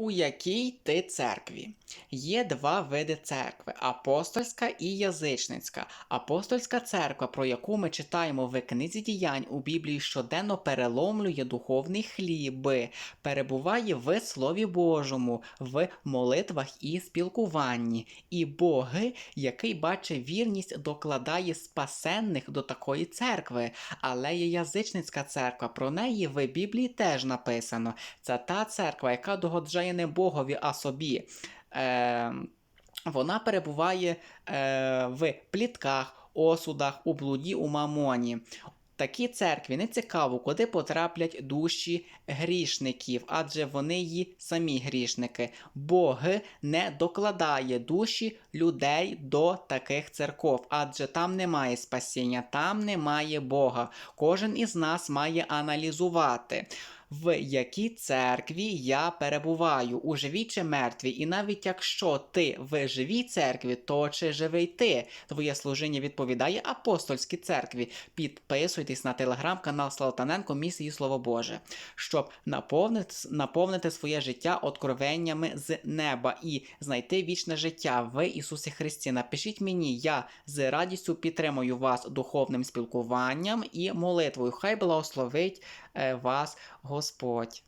У якій ти церкві? Є два види церкви апостольська і язичницька. Апостольська церква, про яку ми читаємо в книзі діянь у Біблії, щоденно переломлює духовний хліб, перебуває в Слові Божому, в молитвах і спілкуванні. І Бог, який бачить вірність, докладає спасенних до такої церкви. Але є язичницька церква, про неї в Біблії теж написано. Це та церква, яка догоджає не Богові, а собі. Е, вона перебуває е, в плітках, осудах, у блуді, у мамоні. Такій церкві не цікаво, куди потраплять душі грішників, адже вони є самі грішники. Бог не докладає душі людей до таких церков, адже там немає спасіння, там немає Бога. Кожен із нас має аналізувати. В якій церкві я перебуваю, у живій чи мертвій, і навіть якщо ти в живій церкві, то чи живий ти? Твоє служіння відповідає апостольській церкві. Підписуйтесь на телеграм-канал Славтаненко Місії Слово Боже, щоб наповнити, наповнити своє життя откровеннями з неба і знайти вічне життя в Ісусі Христі. Напишіть мені, я з радістю підтримую вас духовним спілкуванням і молитвою. Хай благословить вас Господь.